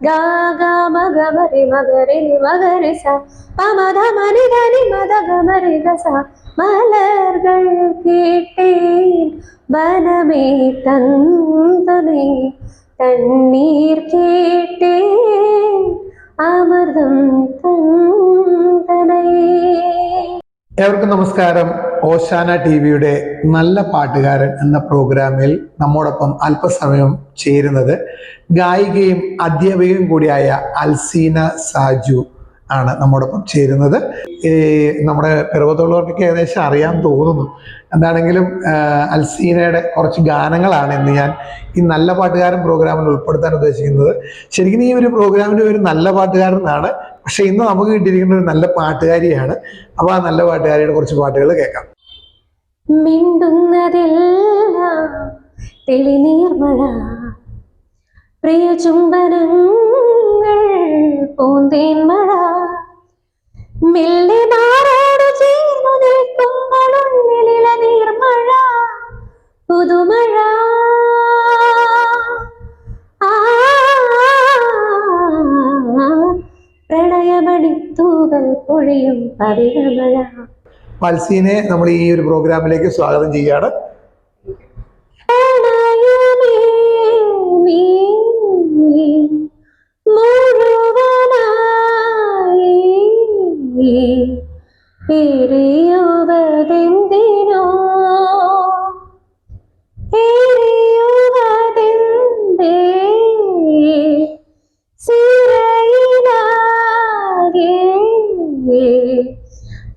ഗാ ഗാ മഗ മരി മഗരി നി മഗരി സ പമധ മനി ധനി മദ മലർകൾ കേട്ടേൻ വനമേ തന്തനേ തണ്ണീർ കേട്ടേൻ അമൃതം തന്തനേ ഏവർക്കും നമസ്കാരം. ഓശാന ടി വിയുടെ നല്ല പാട്ടുകാരൻ എന്ന പ്രോഗ്രാമിൽ നമ്മോടൊപ്പം അല്പസമയം ചേരുന്നത് ഗായികയും അധ്യാപികയും കൂടിയായ അൽസീന സാജു ആണ് നമ്മോടൊപ്പം ചേരുന്നത്. ഈ നമ്മുടെ പിറവത്തുള്ളവർക്കൊക്കെ ഏകദേശം അറിയാൻ തോന്നുന്നു. എന്താണെങ്കിലും അൽസീനയുടെ കുറച്ച് ഗാനങ്ങളാണ് ഇന്ന് ഞാൻ ഈ നല്ല പാട്ടുകാരൻ പ്രോഗ്രാമിൽ ഉൾപ്പെടുത്താൻ ഉദ്ദേശിക്കുന്നത്. ശരിക്കും ഈ ഒരു പ്രോഗ്രാമിന് ഒരു നല്ല പാട്ടുകാരൻ എന്നാണ് പക്ഷെ ഇന്ന് നമുക്ക് കിട്ടിയിരിക്കുന്ന ഒരു നല്ല പാട്ടുകാരിയാണ്. അപ്പൊ ആ നല്ല പാട്ടുകാരിയുടെ കുറച്ച് പാട്ടുകൾ കേൾക്കാം. മിണ്ടുന്നതെല്ലാം തെളിനീർമഴ പ്രിയ ചുംബനങ്ങൾ പൂന്തേൻ മഴ മെല്ലെ പൽസീനെ നമ്മൾ ഈ ഒരു പ്രോഗ്രാമിലേക്ക് സ്വാഗതം ചെയ്യാണ്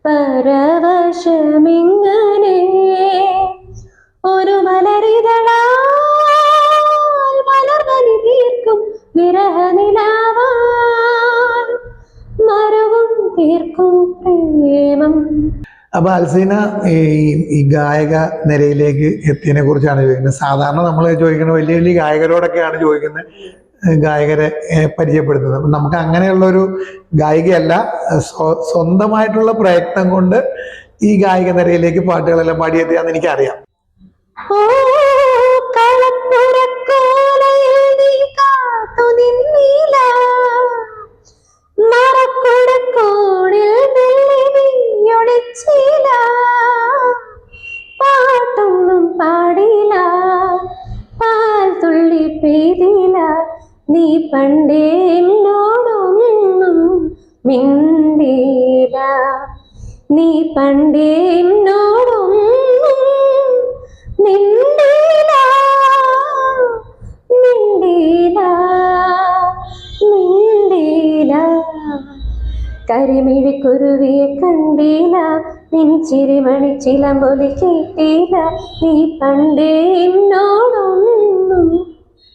പരവശമിങ്ങനെ ഒരു മലരിതളാൽ മലർവനി തീർക്കും വിരഹനിലാവാൽ തീർക്കും പ്രേമം. അപ്പൊ അൽസീന ഈ ഈ ഗായക നിരയിലേക്ക് എത്തിയതിനെ കുറിച്ചാണ് ചോദിക്കുന്നത്. സാധാരണ നമ്മൾ ചോദിക്കുന്നത് വലിയ വലിയ ഗായകരോടൊക്കെയാണ് ചോദിക്കുന്നത്. ഗായകരെ പരിചയപ്പെടുന്നത് നമുക്ക് അങ്ങനെയുള്ള ഒരു ഗായികയല്ല സ്വന്തമായിട്ടുള്ള പ്രയത്നം കൊണ്ട് ഈ ഗായിക നിരയിലേക്ക് പാട്ടുകളെല്ലാം പാടിയെത്തിയാന്ന് എനിക്കറിയാം. പാട്ടൊന്നും പാടില്ല പാൽ തുള്ളി പെയ്തില്ല. നീ പണ്ടേ എന്നോടൊന്നും മിണ്ടീല നീ പണ്ടേ എന്നോടൊന്നും മിണ്ടില്ല കരിമിഴിക്കുരുവിയെ കണ്ടീല നിൻ ചിരിമണി ചിലമ്പൊലി കേട്ടീല നീ പണ്ടേ എന്നോടൊന്നും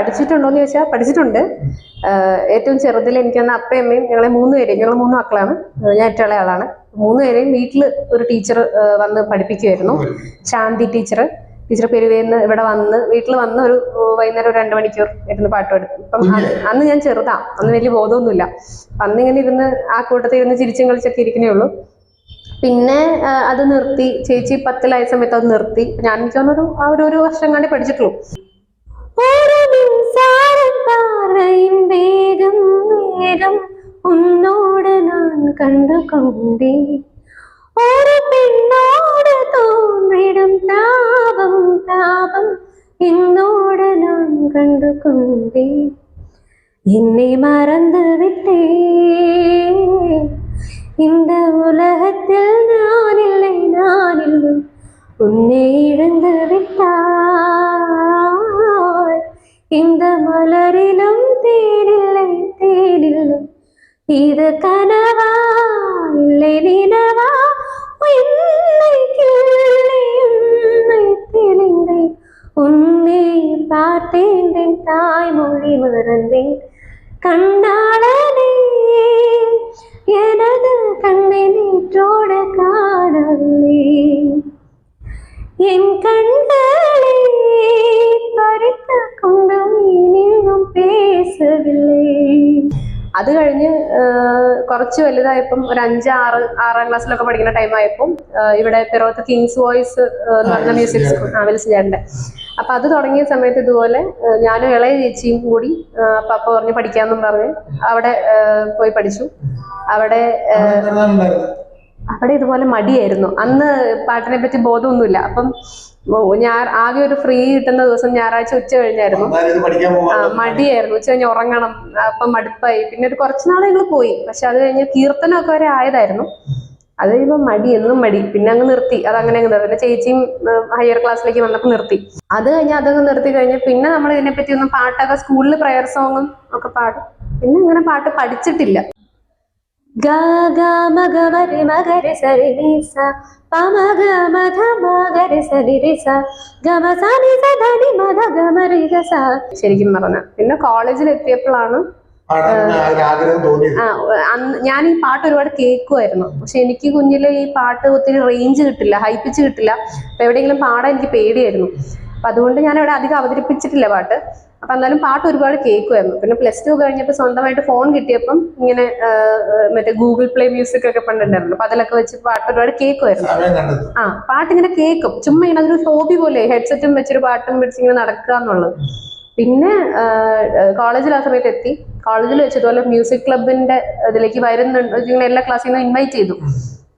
പാട്ട് പഠിച്ചിട്ടുണ്ടോന്ന് ചോദിച്ചാൽ പഠിച്ചിട്ടുണ്ട്. ഏറ്റവും ചെറുതിൽ എനിക്കന്ന് അപ്പയും അമ്മയും ഞങ്ങളെ മൂന്ന് പേരെയും ഞങ്ങൾ മൂന്ന് മക്കളാണ്. ഞാൻ ഏറ്റവും ആളാണ്. മൂന്ന് പേരെയും വീട്ടിൽ ഒരു ടീച്ചർ വന്ന് പഠിപ്പിക്കുമായിരുന്നു ശാന്തി ടീച്ചർ ടീച്ചർ പെരുവേന്ന് ഇവിടെ വന്ന് വീട്ടിൽ വന്ന് ഒരു വൈകുന്നേരം ഒരു രണ്ട് മണിക്കൂർ ഇരുന്ന് പാട്ട് പഠിക്കും ഇപ്പം അന്ന് ഞാൻ ചെറുതാ. അന്ന് വലിയ ബോധമൊന്നുമില്ല. അന്ന് ഇങ്ങനെ ഇരുന്ന് ആ കൂട്ടത്തിൽ ഇരുന്ന് ചിരിച്ചും കളിച്ചൊക്കെ ഇരിക്കണേ ഉള്ളൂ. പിന്നെ അത് നിർത്തി. ചേച്ചി പത്തിലായ സമയത്ത് അത് നിർത്തി. ഞാൻ എനിക്ക് തോന്നുന്നു ഒരു- ആ ഒരു ഒരു വർഷം കണ്ടേ പഠിച്ചിട്ടുള്ളൂ. பார்வையின் வேகம் வேகம். உன்னோடு நான் கண்டு கொண்டேன். ஒரு பெண்ணோடு தோன்றிடும் தாபம் தாபம். என்னோடு நான் கண்டு கொண்டேன். என்னை மறந்து விட்டேன். இந்த உலகத்தில் நான் இல்லை நான் இல்லை உன்னை இழந்து விட்டார் இந்த மலரிலும் தேனில்லை தேனில்லை. இது கனவா இல்லை நினவா? என்னை தெளிந்தை உன்னை பார்த்தேன் என் தாய்மொழி மறந்தேன். கண்ணாளனே எனது கண்ணை நீற்றோட காணலே என் கண் അത് കഴിഞ്ഞ് കുറച്ച് വലുതായപ്പം ഒരു അഞ്ച് ആറ് ആറാം ക്ലാസ്സിലൊക്കെ പഠിക്കുന്ന ടൈം ആയപ്പം ഇവിടെ പിറവത്ത് കിങ്സ് വോയിസ് എന്ന് പറഞ്ഞ മ്യൂസിക് സ്കൂൾ ആ വിളിച്ചുചേട്ടന്റെ അപ്പൊ അത് തുടങ്ങിയ സമയത്ത് ഇതുപോലെ ഞാനും ഇളയ ചേച്ചിയും കൂടി പപ്പ പറഞ്ഞ് പഠിക്കാന്നും പറഞ്ഞ് അവിടെ പോയി പഠിച്ചു. അവിടെ അവിടെ ഇതുപോലെ മടിയായിരുന്നു. അന്ന് പാട്ടിനെ പറ്റി ബോധമൊന്നുമില്ല. അപ്പം ഞാൻ ആകെ ഒരു ഫ്രീ കിട്ടുന്ന ദിവസം ഞായറാഴ്ച ഉച്ച കഴിഞ്ഞായിരുന്നു. മടിയായിരുന്നു. ഉച്ച കഴിഞ്ഞ് ഉറങ്ങണം. അപ്പൊ മടുപ്പായി. പിന്നെ ഒരു കുറച്ച് നാൾ ഞങ്ങൾ പോയി. പക്ഷെ അത് കഴിഞ്ഞ് കീർത്തനമൊക്കെ വരെ ആയതായിരുന്നു. അത് കഴിയുമ്പോൾ മടി എന്നും മടി. പിന്നെ അങ്ങ് നിർത്തി. അത് അങ്ങനെ അങ്ങ് നിർത്തി. ചേച്ചിയും ഹയർ ക്ലാസ്സിലേക്ക് വന്നപ്പോൾ നിർത്തി. അത് കഴിഞ്ഞ് അതങ്ങ് നിർത്തി കഴിഞ്ഞ് പിന്നെ നമ്മൾ ഇതിനെപ്പറ്റി ഒന്നും പാട്ടൊക്കെ സ്കൂളിൽ പ്രയർ സോങ്ങും ഒക്കെ പാടും. പിന്നെ അങ്ങനെ പാട്ട് പഠിച്ചിട്ടില്ല. ഗ ഗ മഗ മരി മഗരി സരി നി സ പ മഗ മധ മഗരി സരി രി സ ഗ മ സ നി സ ധ നി മ ധ ഗ മ രി ഗ സ ശരിക്കും പറഞ്ഞ പിന്നെ കോളേജിൽ എത്തിയപ്പോഴാണ് ഞാൻ ഈ പാട്ട് ഒരുപാട് കേൾക്കുമായിരുന്നു പക്ഷെ എനിക്ക് കുഞ്ഞിലെ ഈ പാട്ട് ഒത്തിരി റേഞ്ച് കിട്ടില്ല ഹൈപ്പിച്ച് കിട്ടില്ല. അപ്പൊ എവിടെയെങ്കിലും പാടാൻ എനിക്ക് പേടിയായിരുന്നു. അപ്പൊ അതുകൊണ്ട് ഞാൻ ഇവിടെ അധികം അവതരിപ്പിച്ചിട്ടില്ല പാട്ട്. അപ്പൊ എന്നാലും പാട്ട് ഒരുപാട് കേൾക്കുമായിരുന്നു പിന്നെ പ്ലസ് ടു കഴിഞ്ഞപ്പോൾ സ്വന്തമായിട്ട് ഫോൺ കിട്ടിയപ്പം ഇങ്ങനെ മറ്റേ ഗൂഗിൾ പ്ലേ മ്യൂസിക് ഒക്കെ പണ്ടുണ്ടായിരുന്നു. അപ്പൊ അതിലൊക്കെ വെച്ച് പാട്ട് ഒരുപാട് കേൾക്കുമായിരുന്നു ആ പാട്ട് ഇങ്ങനെ കേൾക്കും. ചുമ്മാ ഇങ്ങനെ അതൊരു ഹോബി പോലെ ഹെഡ്സെറ്റും വെച്ചൊരു പാട്ടും വെച്ച് ഇങ്ങനെ നടക്കുക എന്നുള്ളത്. പിന്നെ കോളേജിൽ ആ സമയത്ത് എത്തി. കോളേജിൽ വെച്ച് ഇതുപോലെ മ്യൂസിക് ക്ലബിന്റെ ഇതിലേക്ക് വരുന്നുണ്ട്. ഇങ്ങനെ എല്ലാ ക്ലാസ്സിൽ നിന്നും ഇൻവൈറ്റ് ചെയ്തു.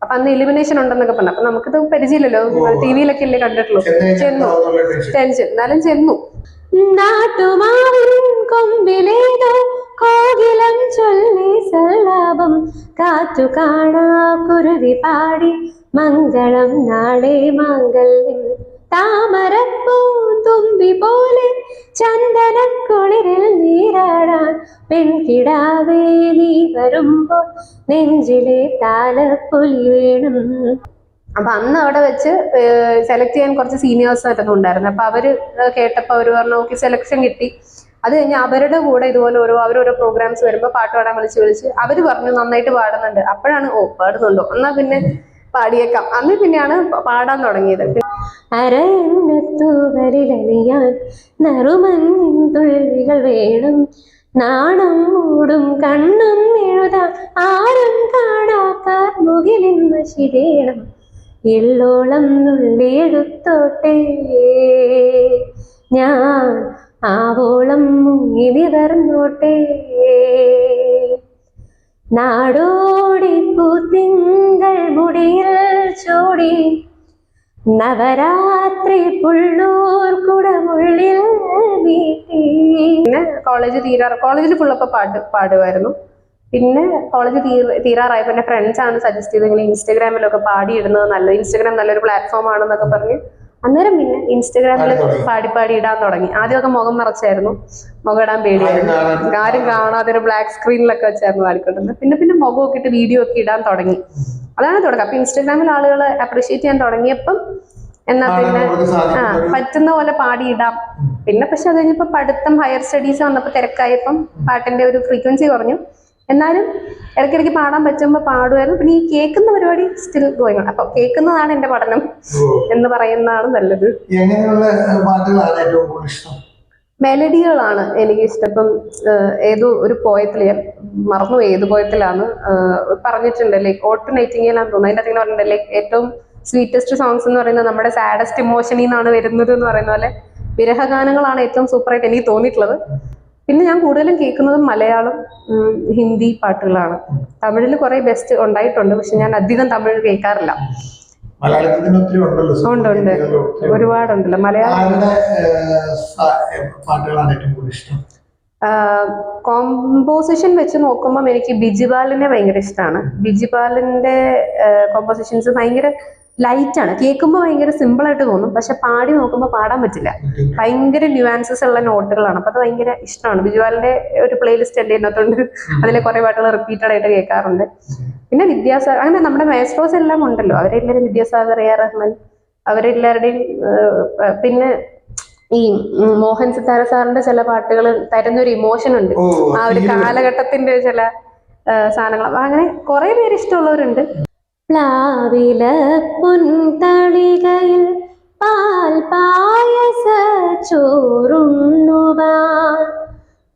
അപ്പൊ അന്ന് എലിമിനേഷൻ ഉണ്ടെന്നൊക്കെ പറഞ്ഞു. അപ്പൊ നമുക്കിത് പരിചയമില്ലല്ലോ. ടി വിയിലൊക്കെ അല്ലേ കണ്ടിട്ടുള്ളൂ. ചെന്നു ടെൻഷൻ എന്നാലും ചെന്നു. നാട്ടുമാവിൻ കൊമ്പിലേതോ കോകിലം ചൊല്ലി സല്ലാപം കാറ്റു കാണാ കുരുതി പാടി മംഗളം നാളെ മാംഗല്യം താമരപ്പൂ തുമ്പി പോലെ ചന്ദനക്കുളിരിൽ നീരാടാൻ പെൺകിടാവേ നീ വരുമ്പോൾ നെഞ്ചിലെ താലപ്പൊലി വേണം അപ്പൊ അന്ന് അവിടെ വെച്ച് സെലക്ട് ചെയ്യാൻ കുറച്ച് സീനിയേഴ്സ് ആയിട്ട് ഉണ്ടായിരുന്നു. അപ്പൊ അവർ കേട്ടപ്പോ അവർ പറഞ്ഞു ഓക്കെ സെലക്ഷൻ കിട്ടി. അത് കഴിഞ്ഞ് അവരുടെ കൂടെ ഇതുപോലെ ഓരോ അവരോരോ പ്രോഗ്രാംസ് വരുമ്പോൾ പാട്ട് പാടാൻ വിളിച്ച് വിളിച്ച് അവർ പറഞ്ഞു നന്നായിട്ട് പാടുന്നുണ്ട്. അപ്പോഴാണ് ഓ പാടുന്നുണ്ടോ? എന്നാ പിന്നെ പാടിയേക്കാം. അന്ന് പിന്നെയാണ് പാടാൻ തുടങ്ങിയത്. തുള്ളികൾ വേണം. നാണം മൂടും കണ്ണും എഴുതാൻ ആരും കാണാക്കാർ മുകിലിൻ വശിരേണം എള്ളോളം നുള്ളിയെടുത്തോട്ടെ. ഞാൻ ആവോളം മുങ്ങി നിവർന്നോട്ടെ നാടോടി പൂത്തിങ്കൾ മുടിയിൽ ചോടി നവരാത്രി പുള്ളൂർ കോളേജ് തീരാറ്. കോളേജിൽ ഫുള്ളപ്പോൾ പാട്ട് പാടുമായിരുന്നു. പിന്നെ കോളേജ് തീർ തീരാറായപ്പോൾ എന്റെ ഫ്രണ്ട്സ് ആണ് സജസ്റ്റ് ചെയ്തത് ഇങ്ങനെ ഇൻസ്റ്റാഗ്രാമിലൊക്കെ പാടിയിടുന്നത് നല്ലത്. ഇൻസ്റ്റാഗ്രാം നല്ലൊരു പ്ലാറ്റ്ഫോം ആണെന്നൊക്കെ പറഞ്ഞ് അന്നേരം പിന്നെ ഇൻസ്റ്റാഗ്രാമിൽ പാടി പാടി പാടി ഇടാൻ തുടങ്ങി. ആദ്യമൊക്കെ മുഖം മറച്ചായിരുന്നു. മുഖം ഇടാൻ പേടിയായിരുന്നു. ആരും കാണാതെ. ഒരു ബ്ലാക്ക് സ്ക്രീനിലൊക്കെ വെച്ചായിരുന്നു പാടിക്കൊണ്ടിരുന്നത്. പിന്നെ പിന്നെ മുഖമൊക്കെ ഇട്ട് വീഡിയോ ഒക്കെ ഇടാൻ തുടങ്ങി. അതാണ് തുടക്കം. അപ്പൊ ഇൻസ്റ്റാഗ്രാമിൽ ആളുകൾ അപ്രീഷിയേറ്റ് ചെയ്യാൻ തുടങ്ങിയപ്പം എന്നാ പിന്നെ ആ പറ്റുന്ന പോലെ പാടിയിടാം പിന്നെ പക്ഷെ അത് കഴിഞ്ഞപ്പോ പഠിത്തം ഹയർ സ്റ്റഡീസ് വന്നപ്പോൾ തിരക്കായപ്പം പാട്ടിന്റെ ഒരു ഫ്രീക്വൻസി കുറഞ്ഞു. എന്നാലും ഇടയ്ക്കിടയ്ക്ക് പാടാൻ പറ്റുമ്പോൾ പാടുമായിരുന്നു പിന്നെ ഈ കേൾക്കുന്ന പരിപാടി സ്റ്റിൽ ഗോയിങ് അപ്പൊ കേൾക്കുന്നതാണ് എന്റെ പഠനം എന്ന് പറയുന്നതാണ് നല്ലത്. മെലഡികളാണ് എനിക്ക് ഇഷ്ടം. ഇപ്പം ഏതോ ഒരു പോയത്തിൽ ഞാൻ മറന്നു ഏത് പോയത്തിലാണ് പറഞ്ഞിട്ടുണ്ട്. ലൈക്ക് ഓട്ട് നൈറ്റിങ്ങലാന്ന് തോന്നുന്നു. അതിന്റെ അകത്ത് പറഞ്ഞിട്ടുണ്ട്. ലൈക്ക് ഏറ്റവും സ്വീറ്റസ്റ്റ് സോങ്സ് എന്ന് പറയുന്നത് നമ്മുടെ സാഡസ്റ്റ് ഇമോഷനിൽ നിന്നാണ് വരുന്നത് എന്ന് പറയുന്ന പോലെ വിരഹഗാനങ്ങളാണ് ഏറ്റവും സൂപ്പറായിട്ട് എനിക്ക് തോന്നിയിട്ടുള്ളത്. പിന്നെ ഞാൻ കൂടുതലും കേൾക്കുന്നത് മലയാളം ഹിന്ദി പാട്ടുകളാണ്. തമിഴിൽ കുറെ ബെസ്റ്റ് ഉണ്ടായിട്ടുണ്ട് പക്ഷെ ഞാൻ അധികം തമിഴ് കേൾക്കാറില്ല. ഉണ്ട് ഉണ്ട്. ഒരുപാടുണ്ടല്ലോ. മലയാളം കോമ്പോസിഷൻ വെച്ച് നോക്കുമ്പോൾ എനിക്ക് ബിജിപാലിനെ ഭയങ്കര ഇഷ്ടമാണ് ബിജിപാലിന്റെ കോമ്പോസിഷൻസ് ഭയങ്കര ലൈറ്റ് ആണ്. കേൾക്കുമ്പോൾ ഭയങ്കര സിമ്പിൾ ആയിട്ട് തോന്നും. പക്ഷെ പാടി നോക്കുമ്പോൾ പാടാൻ പറ്റില്ല. ഭയങ്കര ന്യൂവാൻസസ് ഉള്ള നോട്ടുകളാണ് അപ്പൊ അത് ഭയങ്കര ഇഷ്ടമാണ് ബിജുവാലിന്റെ ഒരു പ്ലേലിസ്റ്റ് എന്റെ ഇന്നത്തുണ്ട് അതിലെ കുറെ പാട്ടുകൾ റിപ്പീറ്റഡ് ആയിട്ട് കേൾക്കാറുണ്ട്. പിന്നെ വിദ്യാസാഗർ അങ്ങനെ നമ്മുടെ മാസ്റ്റേഴ്സ് എല്ലാം ഉണ്ടല്ലോ. അവരെല്ലാവരും വിദ്യാസാഗർ എ ആർ റഹ്മാൻ അവരെല്ലാവരുടെയും പിന്നെ ഈ മോഹൻ സിത്താര സാറിന്റെ ചില പാട്ടുകൾ തരുന്ന ഒരു ഇമോഷൻ ഉണ്ട്. ആ ഒരു കാലഘട്ടത്തിന്റെ ചില സാധനങ്ങൾ. അങ്ങനെ കുറെ പേര് ഇഷ്ടമുള്ളവരുണ്ട്. പ്ലാവില പുൻതളികയിൽ പാൽ പായസ ചോറുണ്ണുക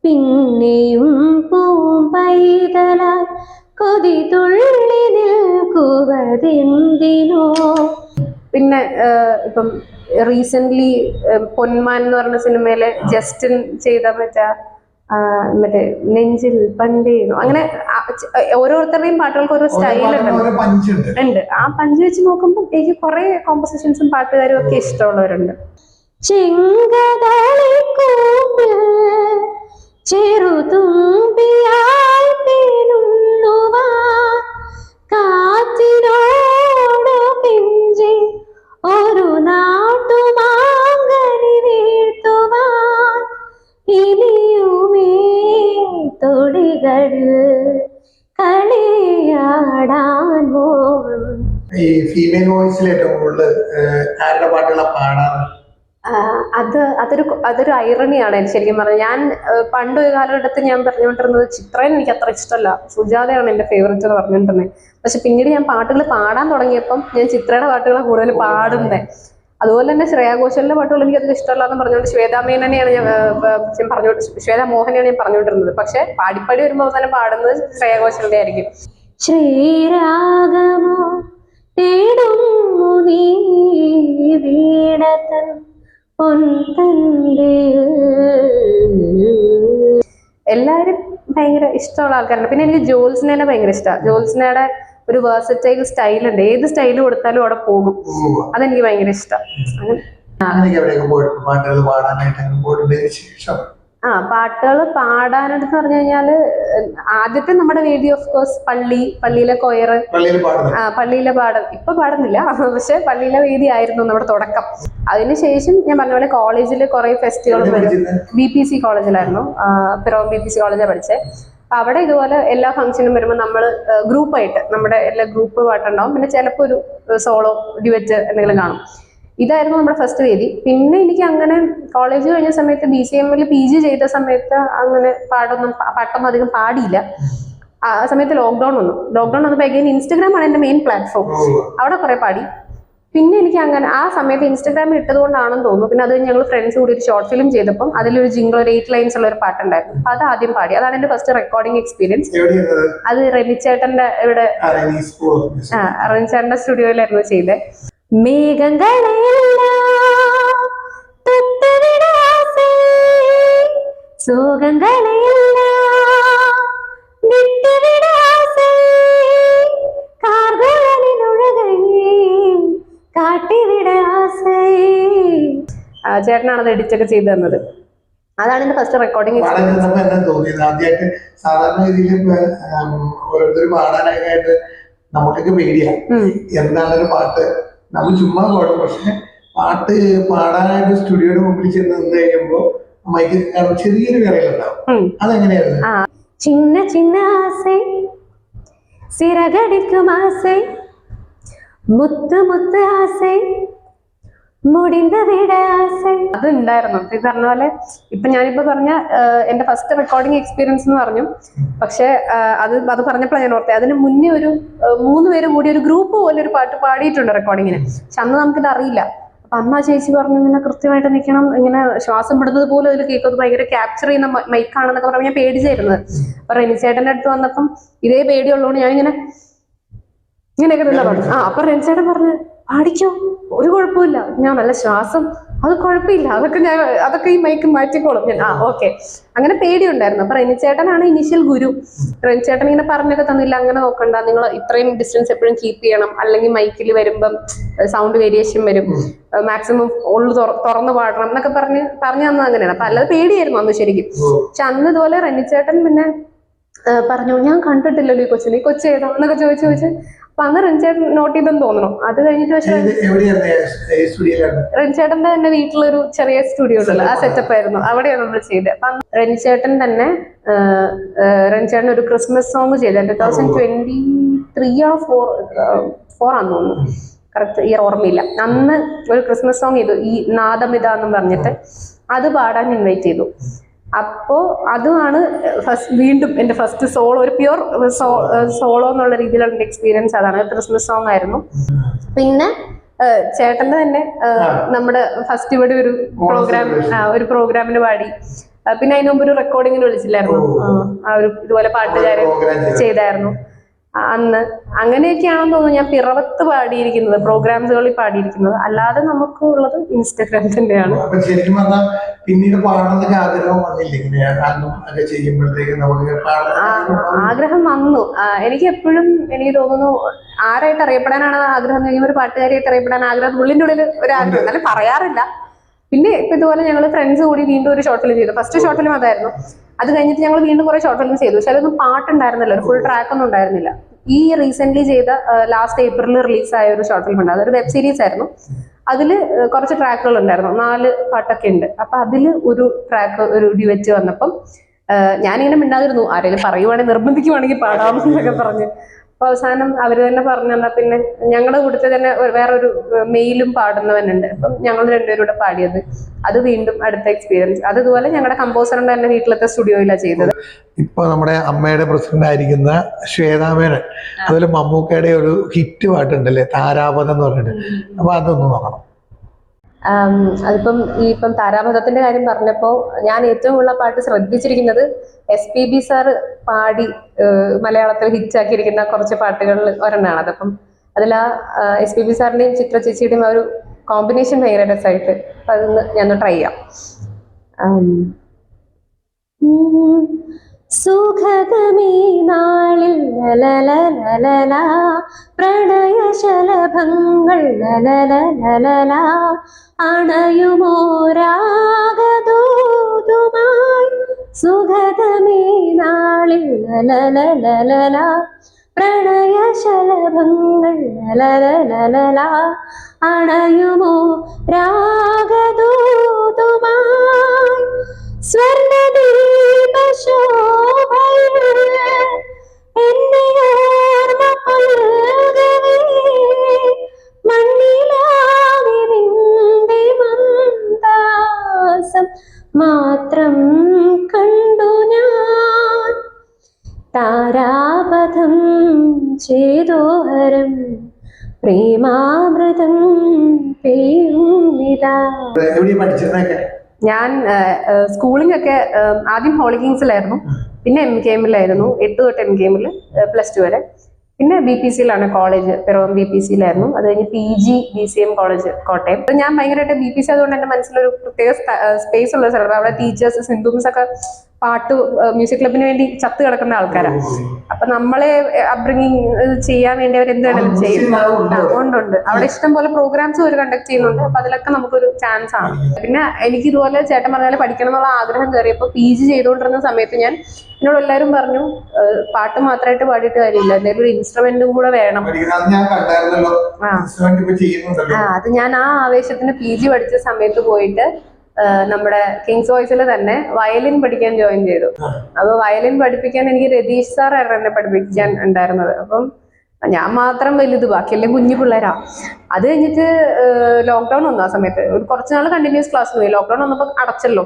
പിന്നെയും പൂമ്പൈതല കൊതി തുള്ളി നിൽക്കുവതെന്തിനോ. പിന്നെ ഇപ്പം റീസെന്റ് പൊന്മാൻ എന്ന് പറഞ്ഞ സിനിമയിലെ ജസ്റ്റിൻ ചെയ്ത മറ്റേ മറ്റേ നെഞ്ചിൽ പണ്ടേനു അങ്ങനെ ഓരോരുത്തരുടെയും പാട്ടുകൾക്ക് ഓരോ സ്റ്റൈൽ ഉണ്ട് ഉണ്ട്. ആ പഞ്ച് വെച്ച് നോക്കുമ്പോൾ എനിക്ക് കുറെ കോമ്പോസിഷൻസും പാട്ടുകാരും ഒക്കെ ഇഷ്ടമുള്ളവരുണ്ട്. ചെറുതുമ്പിയായി കാറ്റിനോടു പിഞ്ചി ഒരു നാട്ടുമാങ്കനി കളിയാടാൻ മോഹം ഈ ഫീമെയിൽ വോയിസിൽ ഏറ്റവും കൂടുതൽ ആരുടെ പാട്ടുകളാണ് പാടാറ്? അത് അതൊരു അതൊരു ഐറണിയാണ് ശരിക്കും പറഞ്ഞത് ഞാൻ പണ്ട് ഒരു കാലഘട്ടത്തിൽ ഞാൻ പറഞ്ഞുകൊണ്ടിരുന്നത് ചിത്രൻ എനിക്ക് അത്ര ഇഷ്ടമല്ല. സുജാതയാണ് എന്റെ ഫേവറേറ്റ് എന്ന് പറഞ്ഞുകൊണ്ടിരുന്നത്. പക്ഷെ പിന്നീട് ഞാൻ പാട്ടുകൾ പാടാൻ തുടങ്ങിയപ്പം ഞാൻ ചിത്രയുടെ പാട്ടുകൾ കൂടുതൽ പാടുന്നത് അതുപോലെ തന്നെ ശ്രേയാ ഘോഷലിന്റെ പാട്ടുകൾ എനിക്ക് അതിൽ ഇഷ്ടമല്ലാന്ന് പറഞ്ഞുകൊണ്ട് ശ്വേതാ മേനനെയാണ് ഞാൻ പറഞ്ഞു ശ്വേതാ മോഹനെയാണ് ഞാൻ പറഞ്ഞുകൊണ്ടിരുന്നത്. പക്ഷെ പാടിപ്പാടി വരുമ്പോൾ അവസാനം പാടുന്നത് ശ്രേയാ ഘോഷലിന്റെ ആയിരിക്കും. ശ്രീരാഗമോ തേടുന്നു നീ എല്ലാവരും ഭയങ്കര ഇഷ്ടമുള്ള ആൾക്കാരുണ്ട്. പിന്നെ എനിക്ക് ജോൽസിനെ ഭയങ്കര ഇഷ്ടമാണ് ജോൽസിനയുടെ ഒരു വേഴ്സറ്റൈൽ സ്റ്റൈലുണ്ട്. ഏത് സ്റ്റൈൽ കൊടുത്താലും അവിടെ പോകും. അതെനിക്ക് ഭയങ്കര ഇഷ്ടം. ആ പാട്ടുകൾ പാടാനായിട്ട് പറഞ്ഞു കഴിഞ്ഞാൽ ആദ്യത്തെ നമ്മുടെ വീഡിയോ ഓഫ് കോഴ്സ് പള്ളി പള്ളിയിലെ കൊയറ്. ആ പള്ളിയിലെ പാടം. ഇപ്പൊ പാടുന്നില്ല. പക്ഷെ പള്ളിയിലെ വേദി ആയിരുന്നു നമ്മുടെ തുടക്കം. അതിനുശേഷം ഞാൻ പറഞ്ഞ പോലെ കോളേജിൽ കുറെ ഫെസ്റ്റിവൽ വരും. ബി പി സി കോളേജിലായിരുന്നു പിറവം ബി പി സി കോളേജിലാണ് പഠിച്ചത് അവിടെ ഇതുപോലെ എല്ലാ ഫംഗ്ഷനും വരുമ്പോൾ നമ്മൾ ഗ്രൂപ്പായിട്ട് നമ്മുടെ എല്ലാ ഗ്രൂപ്പ് പാട്ടുണ്ടാവും. പിന്നെ ചിലപ്പോൾ ഒരു സോളോ ഡിവറ്റ് എന്തെങ്കിലും കാണും. ഇതായിരുന്നു നമ്മുടെ ഫസ്റ്റ് വേദി. പിന്നെ എനിക്ക് അങ്ങനെ കോളേജ് കഴിഞ്ഞ സമയത്ത് ബി സി എമ്മിൽ പി ജി ചെയ്ത സമയത്ത് അങ്ങനെ പാടൊന്നും പാട്ടൊന്നും അധികം പാടിയില്ല. ആ സമയത്ത് ലോക്ക്ഡൌൺ വന്നു. ലോക്ക്ഡൌൺ വന്നപ്പോൾ അഗൈൻ ഇൻസ്റ്റഗ്രാം ആണ് എന്റെ മെയിൻ പ്ലാറ്റ്ഫോം അവിടെ കുറെ പാടി. പിന്നെ എനിക്ക് അങ്ങനെ ആ സമയത്ത് ഇൻസ്റ്റാഗ്രാമിൽ ഇട്ടതുകൊണ്ടാണെന്ന് തോന്നുന്നു. പിന്നെ അത് ഞങ്ങൾ ഫ്രണ്ട്സ് കൂടി ഒരു ഷോർട്ട് ഫിലിം ചെയ്തപ്പം അതിലൊരു ജിംഗിൾ ഒരു എയ്റ്റ് ലൈൻസ് ഉള്ള ഒരു പാട്ടുണ്ടായിരുന്നു. അപ്പൊ അത് ആദ്യം പാടി. അതാണ് എന്റെ ഫസ്റ്റ് റെക്കോർഡിംഗ് എക്സ്പീരിയൻസ് അത്? റെനിച്ചേട്ടന്റെ ഇവിടെ ആ റെനിച്ചേട്ടന്റെ സ്റ്റുഡിയോയിലായിരുന്നു ചെയ്തത് മേഘങ്ങളെല്ലാം ചേട്ടനാണ് അത് എഡിറ്റ് ഒക്കെ ചെയ്തു തന്നത്. അതാണ് എന്റെ ഫസ്റ്റ് റെക്കോർഡിംഗ് പാട്ട്. പാടാനായിട്ട് സ്റ്റുഡിയോയുടെ മുമ്പിൽ ചെന്ന് നിന്ന് മൈക്ക് ചെറിയൊരു വിറയിലുണ്ടാവും. അതെങ്ങനെയായിരുന്നു? ചിന്ന ചിന്ന ആസൈ സിറകടിക്കും മുത്ത് മുത്ത് ആസൈ അത് ഉണ്ടായിരുന്നു ഇപ്പൊ ഈ പറഞ്ഞ പോലെ ഇപ്പൊ ഞാനിപ്പോ പറഞ്ഞ എന്റെ ഫസ്റ്റ് റെക്കോർഡിംഗ് എക്സ്പീരിയൻസ് എന്ന് പറഞ്ഞു. പക്ഷെ അത് അത് പറഞ്ഞപ്പോഴാണ് ഞാൻ ഓർത്തേ അതിന് മുന്നേ ഒരു മൂന്ന് പേരും കൂടി ഒരു ഗ്രൂപ്പ് പോലെ ഒരു പാട്ട് പാടിയിട്ടുണ്ട് റെക്കോർഡിങ്ങിന് പക്ഷെ അന്ന് നമുക്കിത് അറിയില്ല. അപ്പൊ അന്ന് ആ ചേച്ചി പറഞ്ഞു ഇങ്ങനെ കൃത്യമായിട്ട് നിൽക്കണം. ഇങ്ങനെ ശ്വാസം വിടുന്നത് പോലും അതിൽ കേൾക്കുന്നത് ഭയങ്കര ക്യാപ്ചർ ചെയ്യുന്ന മൈക്കാണെന്നൊക്കെ പറഞ്ഞ് ഞാൻ പേടിച്ചായിരുന്നത് അപ്പൊ റെനിച്ചേട്ടന്റെ അടുത്ത് വന്നപ്പം ഇതേ പേടിയുള്ളതുകൊണ്ട് ഞാനിങ്ങനെ ഇങ്ങനെയൊക്കെ പറഞ്ഞു ആ അപ്പൊ റെനിച്ചേട്ടൻ പറഞ്ഞു പാടിക്കോ ഒരു കുഴപ്പമില്ല ഞാൻ നല്ല ശ്വാസം. അത് കുഴപ്പമില്ല. അതൊക്കെ ഞാൻ അതൊക്കെ ഈ മൈക്ക് മാറ്റിക്കോളും. ഞാൻ ആ ഓക്കെ അങ്ങനെ പേടിയുണ്ടായിരുന്നു. അപ്പൊ റെനിച്ചേട്ടനാണ് ഇനിഷ്യൽ ഗുരു. റെനിച്ചേട്ടൻ ഇങ്ങനെ പറഞ്ഞൊക്കെ തന്നില്ല. അങ്ങനെ നോക്കണ്ട. നിങ്ങൾ ഇത്രയും ഡിസ്റ്റൻസ് എപ്പോഴും കീപ്പ് ചെയ്യണം. അല്ലെങ്കിൽ മൈക്കിൽ വരുമ്പം സൗണ്ട് വേരിയേഷൻ വരും. മാക്സിമം ഉള്ളു തുറന്നു പാടണം എന്നൊക്കെ പറഞ്ഞ് പറഞ്ഞു തന്നത് അങ്ങനെയാണ്. അപ്പൊ അല്ലാതെ പേടിയായിരുന്നു അന്ന് ശരിക്കും. പക്ഷെ അന്ന് ഇതുപോലെ റെനിച്ചേട്ടൻ പിന്നെ പറഞ്ഞു ഞാൻ കണ്ടിട്ടില്ലല്ലോ ഈ കൊച്ചിനെ. ഈ കൊച്ചു ഏതാ? എന്നൊക്കെ ചോദിച്ചു ചോദിച്ച് അപ്പൊ അന്ന് റെനിച്ചേട്ടൻ നോട്ട് ചെയ്തെന്ന് തോന്നണം അത് കഴിഞ്ഞിട്ട് പക്ഷേ റെനിച്ചേട്ടന്റെ തന്നെ വീട്ടിലൊരു ചെറിയ സ്റ്റുഡിയോ ഉണ്ടല്ലോ ആ സെറ്റപ്പ്. ആയിരുന്നു. അവിടെയാണ് നമ്മൾ ചെയ്തത്. അപ്പൊ അന്ന് തന്നെ ആ, ഒരു ക്രിസ്മസ് സോങ് ചെയ്തത് ടൂ തൗസൻഡ് ട്വന്റി ത്രീ ആ ഫോർ ഫോർ ആണെന്ന് തോന്നുന്നു. കറക്റ്റ് ഇയർ ഓർമ്മയില്ല. അന്ന് ഒരു ക്രിസ്മസ് സോങ് ചെയ്തു. ഈ നാദമിത എന്ന് പറഞ്ഞിട്ട്. അത് പാടാൻ ഇൻവൈറ്റ് ചെയ്തു. അപ്പോ അതുമാണ് ഫസ്റ്റ് വീണ്ടും എന്റെ ഫസ്റ്റ് സോളോ ഒരു പ്യുവർ സോളോ എന്നുള്ള രീതിയിലുള്ള എന്റെ എക്സ്പീരിയൻസ് അതാണ്. ക്രിസ്മസ് സോങ് ആയിരുന്നു. പിന്നെ ചേട്ടന്റെ തന്നെ നമ്മുടെ ഫസ്റ്റ് ഇവിടെ ഒരു പ്രോഗ്രാം ഒരു പ്രോഗ്രാമിന് പാടി. പിന്നെ അതിനു മുമ്പ് ഒരു റെക്കോർഡിങ്ങിന് വിളിച്ചില്ലായിരുന്നു. ആ, ഒരു ഇതുപോലെ പാട്ടുകാരൻ ചെയ്തായിരുന്നു. അന്ന്. അങ്ങനെയൊക്കെയാണെന്ന് തോന്നുന്നു ഞാൻ പിറവത്ത് പാടിയിരിക്കുന്നത് പ്രോഗ്രാംസുകളിൽ പാടിയിരിക്കുന്നത്. അല്ലാതെ നമുക്ക് ഉള്ളത് ഇൻസ്റ്റഗ്രാം തന്നെയാണ്. ശരിക്കും പറഞ്ഞാൽ പിന്നീട് ആഗ്രഹം വന്നില്ല? ചെയ്യുമ്പോഴത്തേക്ക് ആഗ്രഹം വന്നു. എനിക്ക് എപ്പോഴും എനിക്ക് തോന്നുന്നു ആരായിട്ട് അറിയപ്പെടാനാണ് ആഗ്രഹം? ചോദിക്കുമ്പോൾ ഒരു പാട്ടുകാരിയായിട്ട് അറിയപ്പെടാൻ ആഗ്രഹം. ഉള്ളിന്റെ ഉള്ളിൽ ഒരു ആഗ്രഹം. എന്നാലും പറയാറില്ല. പിന്നെ ഇപ്പൊ ഇതുപോലെ ഞങ്ങൾ ഫ്രണ്ട്സ് കൂടി വീണ്ടും ഒരു ഷോർട്ട് ഫിലിം ചെയ്തു. ഫസ്റ്റ് ഷോർട്ട് ഫിലിം അതായിരുന്നു. അത് കഴിഞ്ഞിട്ട് ഞങ്ങൾ വീണ്ടും കുറെ ഷോർട്ട് ഫിലിം ചെയ്തു. പക്ഷെ അതൊന്നും പാട്ടുണ്ടായിരുന്നില്ല. ഒരു ഫുൾ ട്രാക്ക് ഒന്നും ഉണ്ടായിരുന്നില്ല. ഈ റീസെന്റ് ചെയ്ത ലാസ്റ്റ് ഏപ്രിലിൽ റിലീസായ ഒരു ഷോർട്ട് ഫിലിം ഉണ്ട്. അതൊരു വെബ് സീരീസ് ആയിരുന്നു. അതിൽ കുറച്ച് ട്രാക്കുകൾ ഉണ്ടായിരുന്നു. നാല് പാട്ടൊക്കെ ഉണ്ട്. അപ്പൊ അതിൽ ഒരു ട്രാക്ക് ഒരു ഡ്യുവറ്റ് വന്നപ്പം ഞാനിങ്ങനെ മിണ്ടാതിരുന്നു. ആരെങ്കിലും പറയുവാണെങ്കിൽ നിർബന്ധിക്കുവാണെങ്കിൽ പാടാം എന്നൊക്കെ പറഞ്ഞ്. അപ്പൊ അവസാനം അവർ തന്നെ പറഞ്ഞു തന്നാ പിന്നെ ഞങ്ങളുടെ കൂട്ടത്തിൽ തന്നെ വേറൊരു മെയിലും പാടുന്നവനുണ്ട്. അപ്പം ഞങ്ങൾ രണ്ടുപേരും കൂടെ പാടിയത്. അത് വീണ്ടും അടുത്ത എക്സ്പീരിയൻസ് അതുപോലെ ഇതുപോലെ ഞങ്ങളുടെ കമ്പോസറിന്റെ തന്നെ വീട്ടിലത്തെ സ്റ്റുഡിയോയിലാണ് ചെയ്തത്. ഇപ്പൊ നമ്മുടെ അമ്മയുടെ പ്രസിഡന്റ് ആയിരിക്കുന്ന ശ്വേതാമേനൻ. അതുപോലെ മമ്മൂക്കയുടെ ഒരു ഹിറ്റ് പാട്ടുണ്ടല്ലേ താരാപഥം എന്ന് പറഞ്ഞിട്ട്. അപ്പൊ അതൊന്ന് നോക്കണം. അതിപ്പം ഈ ഇപ്പം താരാപഥത്തിന്റെ കാര്യം പറഞ്ഞപ്പോൾ ഞാൻ ഏറ്റവും കൂടുതൽ പാട്ട് ശ്രദ്ധിച്ചിരിക്കുന്നത് എസ് പി ബി സാർ പാടി മലയാളത്തിൽ ഹിറ്റാക്കിയിരിക്കുന്ന കുറച്ച് പാട്ടുകളിൽ ഒരെണ്ണമാണ് അതപ്പം അതിൽ ആ എസ് പി ബി സാറിന്റെയും ചിത്ര ചേച്ചിയുടെയും ആ ഒരു കോമ്പിനേഷൻ ഭയങ്കര രസമായിട്ട് അതൊന്ന് ഞാൻ ട്രൈ ചെയ്യാം. സുഖതമീ നാളിൽ ലലലലലല. പ്രണയശലഭങ്ങൾ ലലലലലല. അണയുമോരാഗദൂതുമായി സുഖതമീ നാളിൽ ലലലലലല. പ്രണയശലഭങ്ങൾ ലലലലലല. അണയുമോ രാഗദൂതുമായി? മാത്രം കണ്ടു ഞാൻ. താരാപഥം ചേതോഹരം പ്രേമാമൃതം പേയുന്നിതാ ഞാൻ സ്കൂളിംഗ് ഒക്കെ ആദ്യം ഹോളി കിങ്സിലായിരുന്നു പിന്നെ എം കെ എമ്മിലായിരുന്നു എട്ട് തൊട്ട് എം കെ എമ്മിൽ പ്ലസ് ടു വരെ. പിന്നെ ബി പി സിയിലാണ് കോളേജ് പിറവം ബി പി സിയിലായിരുന്നു അത് കഴിഞ്ഞ് P G B C M college Kottayam. അപ്പൊ ഞാൻ ഭയങ്കരമായിട്ട് ബി പി സി അതുകൊണ്ട് എന്റെ മനസ്സിലൊരു പ്രത്യേക സ്പേസ് ഉള്ള സ്ഥലമാണ്. അവിടെ ടീച്ചേഴ്സ് സിന്ധുംസ് ഒക്കെ പാട്ട് മ്യൂസിക് ക്ലബിന് വേണ്ടി ചത്ത് കിടക്കുന്ന ആൾക്കാരാണ് അപ്പൊ നമ്മളെ അപ്ബ്രിങ്ങിങ് ചെയ്യാൻ വേണ്ടി അവർ എന്ത് വേണമെങ്കിലും ചെയ്യും. അതുകൊണ്ടുണ്ട് അവിടെ ഇഷ്ടം പോലെ പ്രോഗ്രാംസ് അവർ കണ്ടക്ട് ചെയ്യുന്നുണ്ട്. അപ്പൊ അതിലൊക്കെ നമുക്കൊരു ചാൻസ് ആണ്. പിന്നെ എനിക്ക് ഇതുപോലെ ചേട്ടൻ പറഞ്ഞാൽ പഠിക്കണം എന്നുള്ള ആഗ്രഹം കയറിയപ്പോൾ പി ജി ചെയ്തുകൊണ്ടിരുന്ന സമയത്ത് ഞാൻ എന്നോട് എല്ലാവരും പറഞ്ഞു പാട്ട് മാത്രമായിട്ട് പാടിയിട്ട് കാര്യമില്ല. എന്തെങ്കിലും ഒരു ഇൻസ്ട്രുമെന്റും കൂടെ വേണം. ആ. അത് ഞാൻ ആ ആവേശത്തിന് പി ജി പഠിച്ച സമയത്ത് പോയിട്ട് നമ്മുടെ കിങ്സ് വോയിസിൽ തന്നെ വയലിൻ പഠിക്കാൻ ജോയിൻ ചെയ്തു. അപ്പൊ വയലിൻ പഠിപ്പിക്കാൻ എനിക്ക് രതീഷ് സാർ ആയിരുന്നു എന്നെ പഠിപ്പിക്കാൻ ഉണ്ടായിരുന്നത്. അപ്പം ഞാൻ മാത്രം വലുത് ബാക്കിയെല്ലാം കുഞ്ഞു പിള്ളേരാ. അത് കഴിഞ്ഞിട്ട് ലോക്ക്ഡൌൺ വന്നു ആ സമയത്ത്. ഒരു കുറച്ച് നാൾ കണ്ടിന്യൂസ് ക്ലാസ് പോയി. ലോക്ക്ഡൗൺ വന്നപ്പോൾ അടച്ചല്ലോ.